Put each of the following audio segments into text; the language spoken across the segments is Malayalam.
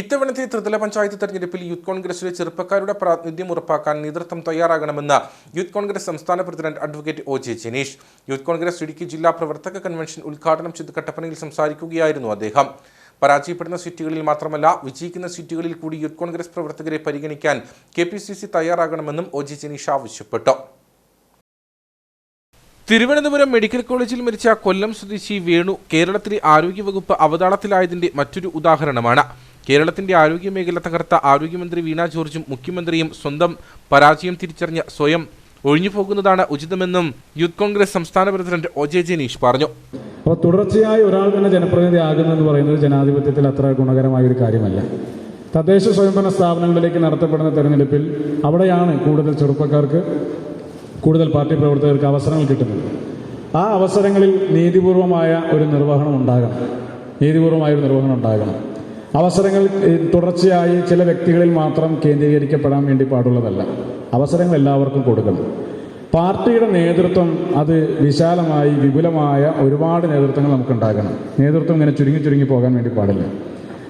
ഇത്തവണത്തെ ത്രിതല പഞ്ചായത്ത് തെരഞ്ഞെടുപ്പിൽ യൂത്ത് കോൺഗ്രസിലെ ചെറുപ്പക്കാരുടെ പ്രാതിനിധ്യം ഉറപ്പാക്കാൻ നേതൃത്വം തയ്യാറാകണമെന്ന് യൂത്ത് കോൺഗ്രസ് സംസ്ഥാന president advocate O J Janeesh. Youth Congress Idukki ജില്ലാ പ്രവർത്തക കൺവെൻഷൻ ഉദ്ഘാടനം ചെയ്ത് കട്ടപ്പനയിൽ സംസാരിക്കുകയായിരുന്നു അദ്ദേഹം. പരാജയപ്പെടുന്ന സീറ്റുകളിൽ മാത്രമല്ല വിജയിക്കുന്ന സീറ്റുകളിൽ കൂടി യൂത്ത് കോൺഗ്രസ് പ്രവർത്തകരെ പരിഗണിക്കാൻ കെ പി സി സി തയ്യാറാകണമെന്നും ഒ ജെ ജനീഷ് ആവശ്യപ്പെട്ടു. തിരുവനന്തപുരം മെഡിക്കൽ കോളേജിൽ മരിച്ച കൊല്ലം സ്വദേശി വേണു കേരളത്തിലെ ആരോഗ്യവകുപ്പ് അവതാളത്തിലായതിന്റെ മറ്റൊരു ഉദാഹരണമാണ്. കേരളത്തിന്റെ ആരോഗ്യ മേഖല തകർത്ത ആരോഗ്യമന്ത്രി വീണ ജോർജും മുഖ്യമന്ത്രിയും സ്വന്തം പരാജയം തിരിച്ചറിഞ്ഞ സ്വയം ഒഴിഞ്ഞുപോകുന്നതാണ് ഉചിതമെന്നും യൂത്ത് കോൺഗ്രസ് സംസ്ഥാന പ്രസിഡന്റ് ഒ ജെ ജനീഷ് പറഞ്ഞു. അപ്പോൾ തുടർച്ചയായി ഒരാൾ തന്നെ ജനപ്രതിനിധി ആകുന്നതെന്ന് പറയുന്നത് ജനാധിപത്യത്തിൽ അത്ര ഗുണകരമായ ഒരു കാര്യമല്ല. തദ്ദേശ സ്വയംഭരണ സ്ഥാപനങ്ങളിലേക്ക് നടത്തപ്പെടുന്ന തെരഞ്ഞെടുപ്പിൽ അവിടെയാണ് കൂടുതൽ ചെറുപ്പക്കാർക്ക് കൂടുതൽ പാർട്ടി പ്രവർത്തകർക്ക് അവസരങ്ങൾ കിട്ടുന്നത്. ആ അവസരങ്ങളിൽ നീതിപൂർവമായ ഒരു നിർവഹണം ഉണ്ടാകണം. നീതിപൂർവമായ ഒരു നിർവഹണം ഉണ്ടാകണം. അവസരങ്ങൾ തുടർച്ചയായി ചില വ്യക്തികളിൽ മാത്രം കേന്ദ്രീകരിക്കപ്പെടാൻ വേണ്ടി പാടുള്ളതല്ല. അവസരങ്ങൾ എല്ലാവർക്കും കൊടുക്കണം. പാർട്ടിയുടെ നേതൃത്വം അത് വിശാലമായി വിപുലമായ ഒരുപാട് നേതൃത്വങ്ങൾ നമുക്കുണ്ടാകണം. നേതൃത്വം ഇങ്ങനെ ചുരുങ്ങി ചുരുങ്ങി പോകാൻ വേണ്ടി പാടില്ല.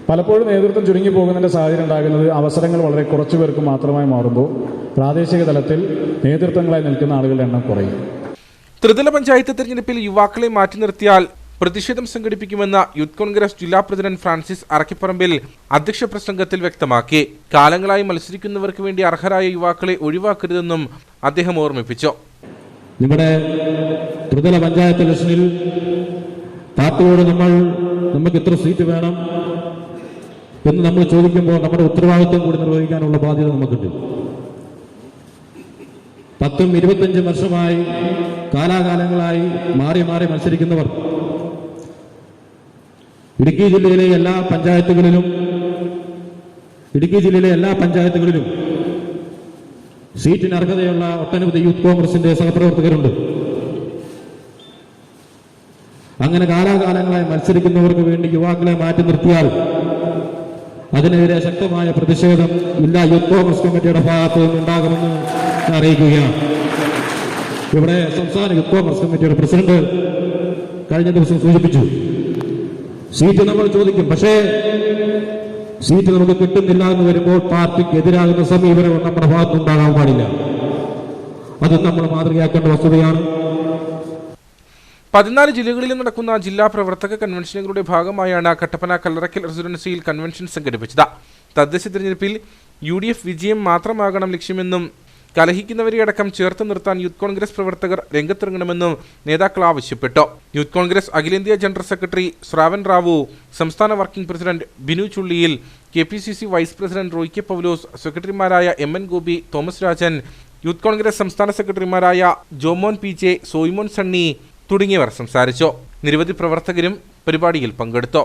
പലപ്പോഴും നേതൃത്വം ചുരുങ്ങി പോകുന്നതിന്റെ സാഹചര്യം ഉണ്ടാകുന്നത് അവസരങ്ങൾ വളരെ കുറച്ചു പേർക്ക് മാത്രമായി മാറുമ്പോൾ പ്രാദേശിക തലത്തിൽ നേതൃത്വങ്ങളായി നിൽക്കുന്ന ആളുകളുടെ എണ്ണം കുറയും. ത്രിതല പഞ്ചായത്ത് തിരഞ്ഞെടുപ്പിൽ യുവാക്കളെ മാറ്റി നിർത്തിയാൽ പ്രതിഷേധം സംഘടിപ്പിക്കുമെന്ന് യൂത്ത് കോൺഗ്രസ് ജില്ലാ പ്രസിഡന്റ് ഫ്രാൻസിസ് അറക്കിപ്പറമ്പിൽ അധ്യക്ഷ പ്രസംഗത്തിൽ വ്യക്തമാക്കി. കാലങ്ങളായി മത്സരിക്കുന്നവർക്ക് വേണ്ടി അർഹരായ യുവാക്കളെ ഒഴിവാക്കരുതെന്നും അദ്ദേഹം ഓർമ്മിപ്പിച്ചു. നമ്മുടെ ത്രിതല പഞ്ചായത്ത് ഇലക്ഷനിൽ പാർട്ടിയോട് നമ്മൾ നമുക്ക് ഇത്ര സീറ്റ് വേണം എന്ന് നമ്മൾ ചോദിക്കുമ്പോൾ നമ്മുടെ ഉത്തരവാദിത്വം കൂടി നിർവഹിക്കാനുള്ള ബാധ്യത നമുക്കുണ്ട്. പത്തും ഇരുപത്തഞ്ചും വർഷമായി കാലാകാലങ്ങളായി മാറി മാറി മത്സരിക്കുന്നവർ ഇടുക്കി ജില്ലയിലെ എല്ലാ പഞ്ചായത്തുകളിലും ഇടുക്കി ജില്ലയിലെ എല്ലാ പഞ്ചായത്തുകളിലും സീറ്റിന് അർഹതയുള്ള ഒട്ടനവധി യൂത്ത് കോൺഗ്രസിന്റെ സഹപ്രവർത്തകരുണ്ട്. അങ്ങനെ കാലാകാലങ്ങളായി മത്സരിക്കുന്നവർക്ക് വേണ്ടി യുവാക്കളെ മാറ്റി നിർത്തിയാൽ അതിനെതിരെ ശക്തമായ പ്രതിഷേധം ജില്ലാ യൂത്ത് കോൺഗ്രസ് കമ്മിറ്റിയുടെ ഭാഗത്തു നിന്നുണ്ടാകുമെന്ന് അറിയിക്കുകയാണ്. ഇവിടെ സംസ്ഥാന യൂത്ത് കോൺഗ്രസ് കമ്മിറ്റിയുടെ പ്രസിഡന്റ് കഴിഞ്ഞ ദിവസം സൂചിപ്പിച്ചു. സീറ്റ് നമ്മൾ ചോദിക്കും. പക്ഷേ സീറ്റ് നമുക്ക് കിട്ടുന്നില്ല എന്ന് വരുമ്പോൾ പാർട്ടിക്ക് എതിരാകുന്ന സമീപനം നമ്മുടെ ഭാഗത്തുനിന്നുണ്ടാകാൻ പാടില്ല. അത് നമ്മൾ മാതൃകയാക്കേണ്ട വസ്തുതയാണ്. പതിനാല് ജില്ലകളിലും നടക്കുന്ന ജില്ലാ പ്രവർത്തക കൺവെൻഷനുകളുടെ ഭാഗമായാണ് കട്ടപ്പന കല്ലറക്കൽ റെസിഡൻസിയിൽ കൺവെൻഷൻ സംഘടിപ്പിച്ചത്. തദ്ദേശ തിരഞ്ഞെടുപ്പിൽ യു ഡി എഫ് വിജയം മാത്രമാകണം ലക്ഷ്യമെന്നും കലഹിക്കുന്നവരെ അടക്കം ചേർത്ത് നിർത്താൻ യൂത്ത് കോൺഗ്രസ് പ്രവർത്തകർ രംഗത്തിറങ്ങണമെന്നും നേതാക്കൾ ആവശ്യപ്പെട്ടു. യൂത്ത് കോൺഗ്രസ് അഖിലേന്ത്യാ ജനറൽ സെക്രട്ടറി ശ്രാവൻ റാവു സംസ്ഥാന working president Binu Chulliyil K P C C vice president Roy K Paulose സെക്രട്ടറിമാരായ M N Gopi Thomas Rajan youth Congress സംസ്ഥാന സെക്രട്ടറിമാരായ ജോമോൻ പി ജെ സോയ്മോൻ സണ്ണി തുടങ്ങിയവർ സംസാരിച്ചു. നിരവധി പ്രവർത്തകരും പരിപാടിയിൽ പങ്കെടുത്തു.